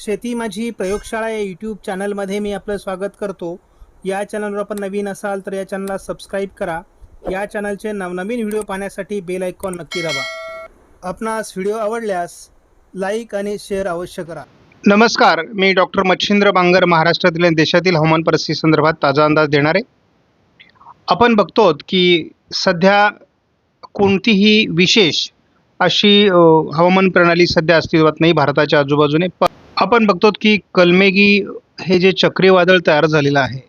शेती माझी प्रयोगशाळा या यूट्यूब चॅनलमध्ये मी आपलं स्वागत करतो. या चॅनलवर आपण नवीन असाल तर या चॅनलला सबस्क्राईब करा. या चॅनलचे नवनवीन व्हिडिओ पाहण्यासाठी बेल आयकॉन नक्की दाबा. आपणास व्हिडिओ आवडल्यास लाईक आणि शेअर अवश्य करा. नमस्कार मी डॉक्टर मच्छिंद्र बांगर महाराष्ट्रातील आणि देशातील हवामान परिस्थिती संदर्भात ताजा अंदाज देणार. आहे आपण बघतो की सध्या कोणतीही विशेष अशी हवामान प्रणाली सध्या अस्तित्वात नाही भारताच्या आजूबाजूने. पण आपण बघतो की कलमेगी हे जे चक्रीवादळ तयार झालेलं आहे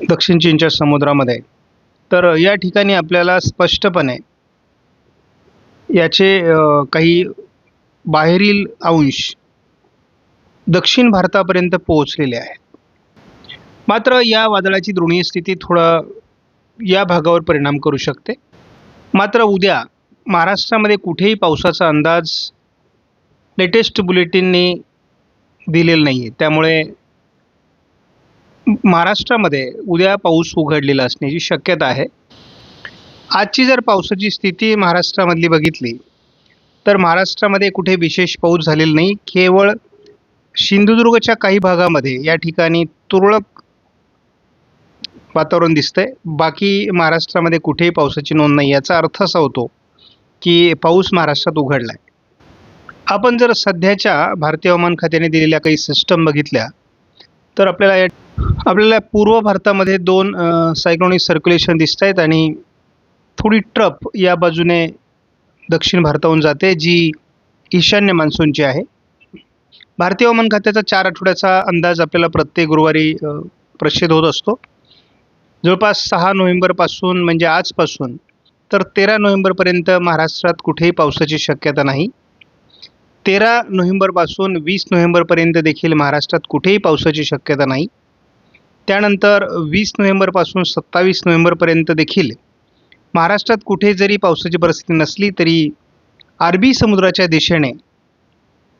दक्षिण चीनच्या समुद्रामध्ये तर या ठिकाणी आपल्याला स्पष्टपणे याचे काही बाहेरील अंश दक्षिण भारतापर्यंत पोहोचलेले आहेत. मात्र या वादळाची द्रोणीय स्थिती थोडा या भागावर परिणाम करू शकते. मात्र उद्या महाराष्ट्रामध्ये कुठेही पावसाचा अंदाज लेटेस्ट बुलेटिननी दिलेलं नाही आहे त्यामुळे महाराष्ट्रामध्ये उद्या पाऊस उघडलेला असण्याची शक्यता आहे. आजची जर पावसाची स्थिती महाराष्ट्रामधली बघितली तर महाराष्ट्रामध्ये कुठे विशेष पाऊस झालेला नाही. केवळ सिंधुदुर्गच्या काही भागामध्ये या ठिकाणी तुरळक वातावरण दिसतंय. बाकी महाराष्ट्रामध्ये कुठेही पावसाची नोंद नाही याचा अर्थ असा होतो की पाऊस महाराष्ट्रात उघडला आहे आपण जर सध्याच्या भारतीय हवामान खात्याने दिलेल्या काही सिस्टम बघितल्या तर आपल्याला या आपल्याला पूर्व भारतामध्ये दोन सायक्लोनिक सर्क्युलेशन दिसत आहेत आणि थोडी ट्रप या बाजूने दक्षिण भारताहून जाते जी ईशान्य मान्सूनची आहे. भारतीय हवामान खात्याचा चार आठवड्याचा अंदाज आपल्याला प्रत्येक गुरुवारी प्रसिद्ध होत असतो. जवळपास सहा नोव्हेंबरपासून म्हणजे आजपासून तर तेरा नोव्हेंबरपर्यंत महाराष्ट्रात कुठेही पावसाची शक्यता नाही. तेरा नोव्हेंबरपासून वीस नोव्हेंबरपर्यंत देखील महाराष्ट्रात कुठेही पावसाची शक्यता नाही. त्यानंतर वीस नोव्हेंबरपासून सत्तावीस नोव्हेंबरपर्यंत देखील महाराष्ट्रात कुठे जरी पावसाची परिस्थिती नसली तरी अरबी समुद्राच्या दिशेने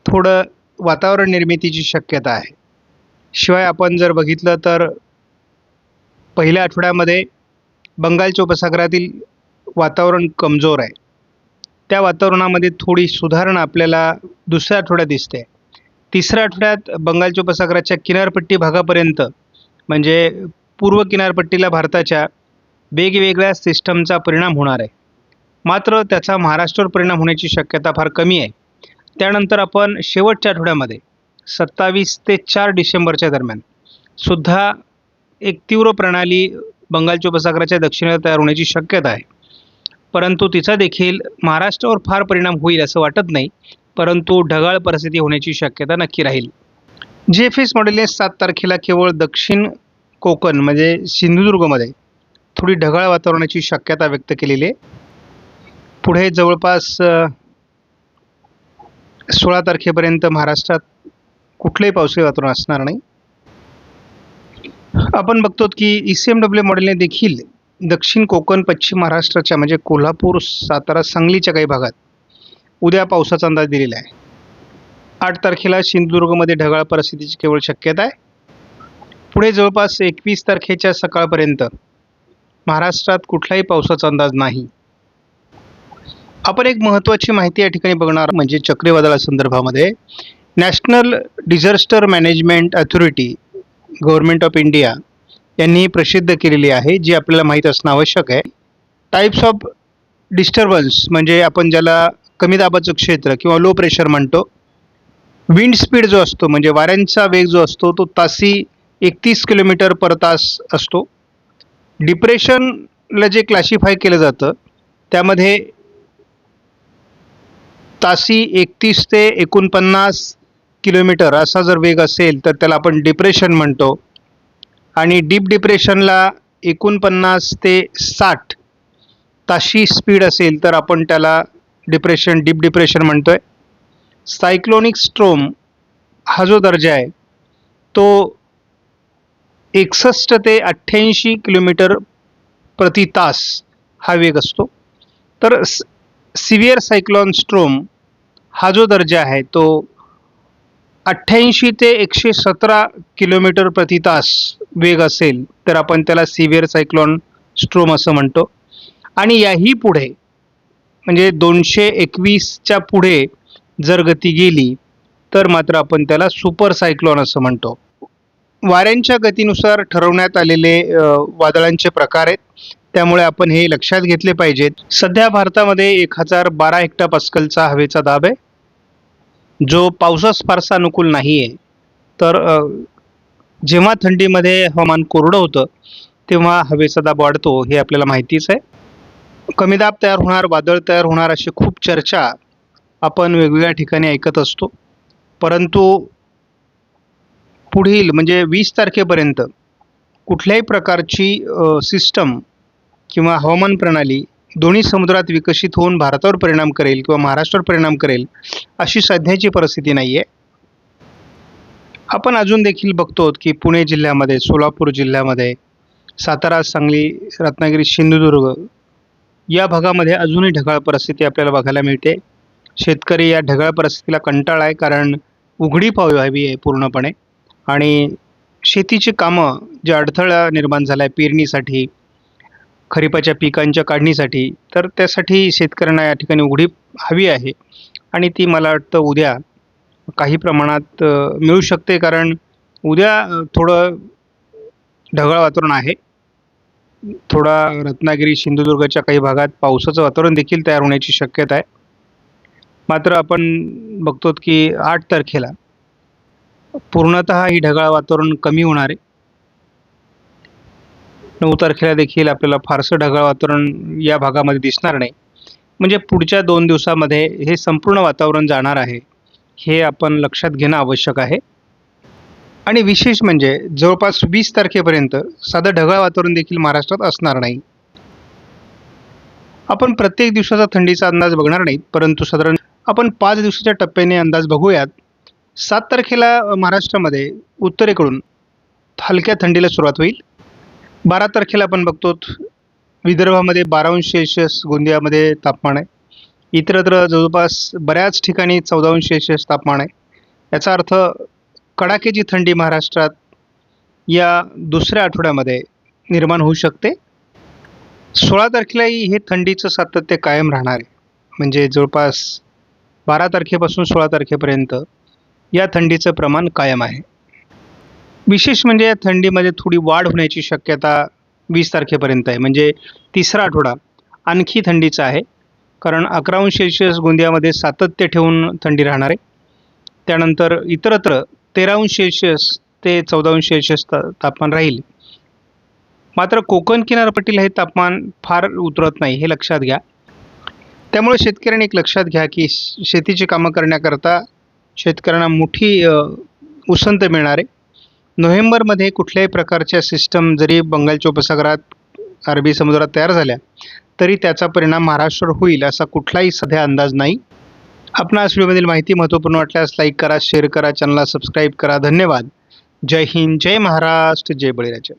थोडं वातावरण निर्मितीची शक्यता आहे. शिवाय आपण जर बघितलं तर पहिल्या आठवड्यामध्ये बंगालच्या उपसागरातील वातावरण कमजोर आहे. त्या वातावरणामध्ये थोडी सुधारणा आपल्याला दुसऱ्या आठवड्यात दिसते. तिसऱ्या आठवड्यात बंगालच्या उपसागराच्या किनारपट्टी भागापर्यंत म्हणजे पूर्व किनारपट्टीला भारताच्या वेगवेगळ्या सिस्टमचा परिणाम होणार आहे. मात्र त्याचा महाराष्ट्रावर परिणाम होण्याची शक्यता फार कमी आहे. त्यानंतर आपण शेवटच्या आठवड्यामध्ये सत्तावीस ते चार डिसेंबरच्या दरम्यान सुद्धा एक तीव्र प्रणाली बंगालच्या उपसागराच्या दक्षिणेला तयार होण्याची शक्यता आहे. परंतु तिचा देखील महाराष्ट्रावर फार परिणाम होईल असं वाटत नाही परंतु ढगाळ परिस्थिती होण्याची शक्यता नक्की राहील. जी एफ एस मॉडेलने सात तारखेला केवळ दक्षिण कोकण म्हणजे सिंधुदुर्गमध्ये थोडी ढगाळ वातावरणाची शक्यता व्यक्त केलेली आहे. पुढे जवळपास सोळा तारखेपर्यंत महाराष्ट्रात कुठलंही पावसाळी वातावरण असणार नाही. आपण बघतो की ई सी एम डब्ल्यू मॉडेलने देखील दक्षिण कोकण पश्चिम महाराष्ट्राच्या म्हणजे कोल्हापूर सातारा सांगलीच्या काही भागात उद्या पावसाचा अंदाज दिलेला आहे. आठ तारखेला सिंधुदुर्गमध्ये ढगाळ परिस्थितीची केवळ शक्यता आहे. पुढे जवळपास एकवीस तारखेच्या सकाळपर्यंत महाराष्ट्रात कुठलाही पावसाचा अंदाज नाही. आपण एक महत्त्वाची माहिती या ठिकाणी बघणार म्हणजे चक्रीवादळा संदर्भामध्ये national disaster management authority government of India यांनी प्रसिद्ध केलेली आहे जी आपल्याला माहीत असणं आवश्यक आहे. टाईप्स ऑफ डिस्टर्बन्स म्हणजे आपण ज्याला कमी दाबाचं क्षेत्र किंवा लो प्रेशर म्हणतो. विंड स्पीड जो असतो म्हणजे वाऱ्यांचा वेग जो असतो तो तासी एकतीस किलोमीटर पर तास असतो. डिप्रेशनला जे क्लासिफाय केलं जातं त्यामध्ये तासी एकतीस ते एकोणपन्नास किलोमीटर असा जर वेग असेल तर त्याला आपण डिप्रेशन म्हणतो. आणि डीप डिप्रेशनला एकोणपन्नास ते साठ ताशी स्पीड असेल तर आपण त्याला डिप्रेशन डीप डिप्रेशन म्हणतोय. सायक्लोनिक स्ट्रोम हा जो दर्जा आहे तो एकसष्ट ते अठ्ठ्याऐंशी किलोमीटर प्रति तास हा वेग असतो. तर सिव्हिअर सायक्लॉन स्ट्रोम हा जो दर्जा आहे तो अठ्ठ्याऐंशी ते एकशे सतरा किलोमीटर प्रति तास वेग असेल तर आपण त्याला सिव्हिअर सायक्लॉन स्ट्रोम असं म्हणतो. आणि याही पुढे म्हणजे दोनशे एकवीसच्या पुढे जर गती गेली तर मात्र आपण त्याला सुपर सायक्लॉन असं म्हणतो. वाऱ्यांच्या गतीनुसार ठरवण्यात आलेले वादळांचे प्रकार आहेत. त्यामुळे आपण हे लक्षात घेतले पाहिजेत. सध्या भारतामध्ये एक हजार बारा हेक्टा पास्कलचा हवेचा दाब आहे. जो पावसास फारसा अनुकूल नाही आहे तर जेव्हा थंडीमध्ये हवामान कोरडं होतं तेव्हा हवेचा दाब वाढतो हे आपल्याला माहितीच आहे. कमी दाब तयार होणार वादळ तयार होणार अशी खूप चर्चा आपण वेगवेगळ्या ठिकाणी ऐकत असतो. परंतु पुढील म्हणजे वीस तारखेपर्यंत कुठल्याही प्रकारची सिस्टम किंवा हवामान प्रणाली दोन्ही समुद्रात विकसित होऊन भारतावर परिणाम करेल किंवा महाराष्ट्रावर परिणाम करेल अशी सध्याची परिस्थिती नाही आहे आपण अजून देखील बघतो की पुणे जिल्ह्यामध्ये सोलापूर जिल्ह्यामध्ये सातारा सांगली रत्नागिरी सिंधुदुर्ग या भागामध्ये अजूनही ढगाळ परिस्थिती आपल्याला बघायला मिळते. शेतकरी या ढगाळ परिस्थितीला कंटाळा आहे कारण उघडी पाव हवी आहे पूर्णपणे. आणि शेतीची कामं जे अडथळा निर्माण झाला आहे पेरणीसाठी खरीपाच्या पिकांच्या काढणीसाठी तर त्यासाठी शेतकऱ्यांना या ठिकाणी उघडी हवी आहे. आणि ती मला वाटतं उद्या काही प्रमाणात मिळू शकते कारण उद्या थोडं ढगाळ वातावरण आहे. थोडा रत्नागिरी सिंधुदुर्गच्या काही भागात पावसाचं वातावरण देखील तयार होण्याची शक्यता आहे. मात्र आपण बघतो की आठ तारखेला पूर्णतः ही ढगाळ वातावरण कमी होणार आहे. नऊ तारखेला देखील आपल्याला फारसं ढगाळ वातावरण या भागामध्ये दिसणार नाही. म्हणजे पुढच्या दोन दिवसामध्ये हे संपूर्ण वातावरण जाणार आहे हे आपण लक्षात घेणं आवश्यक आहे. आणि विशेष म्हणजे जवळपास वीस तारखेपर्यंत साधं ढगाळ वातावरण देखील महाराष्ट्रात असणार नाही. आपण प्रत्येक दिवसाचा थंडीचा अंदाज बघणार नाही परंतु साधारण आपण पाच दिवसाच्या टप्प्याने अंदाज बघूयात. सात तारखेला महाराष्ट्रामध्ये उत्तरेकडून हलक्या थंडीला सुरुवात होईल. बारा तारखेला आपण बघतो विदर्भामध्ये बारा अंश सेल्सिअस गोंदियामध्ये तापमान आहे. इतरत्र जवळपास बऱ्याच ठिकाणी चौदा अंश सेल्सिअस तापमान आहे. याचा अर्थ कडाक्याची थंडी महाराष्ट्रात या दुसऱ्या आठवड्यामध्ये निर्माण होऊ शकते. सोळा तारखेलाही हे थंडीचं सातत्य कायम राहणार आहे. म्हणजे जवळपास बारा तारखेपासून सोळा तारखेपर्यंत या थंडीचं प्रमाण कायम आहे. विशेष म्हणजे या थंडीमध्ये थोडी वाढ होण्याची शक्यता वीस तारखेपर्यंत आहे. म्हणजे तिसरा आठवडा आणखी थंडीचा आहे. कारण अकराहून सेल्शियस गोंदियामध्ये सातत्य ठेवून थंडी राहणार आहे. त्यानंतर इतरत्र तेरा अंश ते चौदा अंश ता तापमान राहील. मात्र कोकण किनारपट्टीला हे तापमान फार उतरत नाही हे लक्षात घ्या. त्यामुळे शेतकऱ्यांनी एक लक्षात घ्या की शेतीची कामं करण्याकरता शेतकऱ्यांना मोठी उसंत मिळणार आहे. नोव्हेंबरमध्ये कुठल्याही प्रकारच्या सिस्टम जरी बंगालच्या उपसागरात अरबी समुद्रात तयार झाल्या तरी त्याचा परिणाम महाराष्ट्रावर होईल असा कुठलाही सध्या अंदाज नाही. आपणास व्हिडिओमधील माहिती महत्त्वपूर्ण वाटल्यास लाईक करा शेअर करा चॅनलला सबस्क्राईब करा. धन्यवाद. जय हिंद जय महाराष्ट्र जय बळीराजा.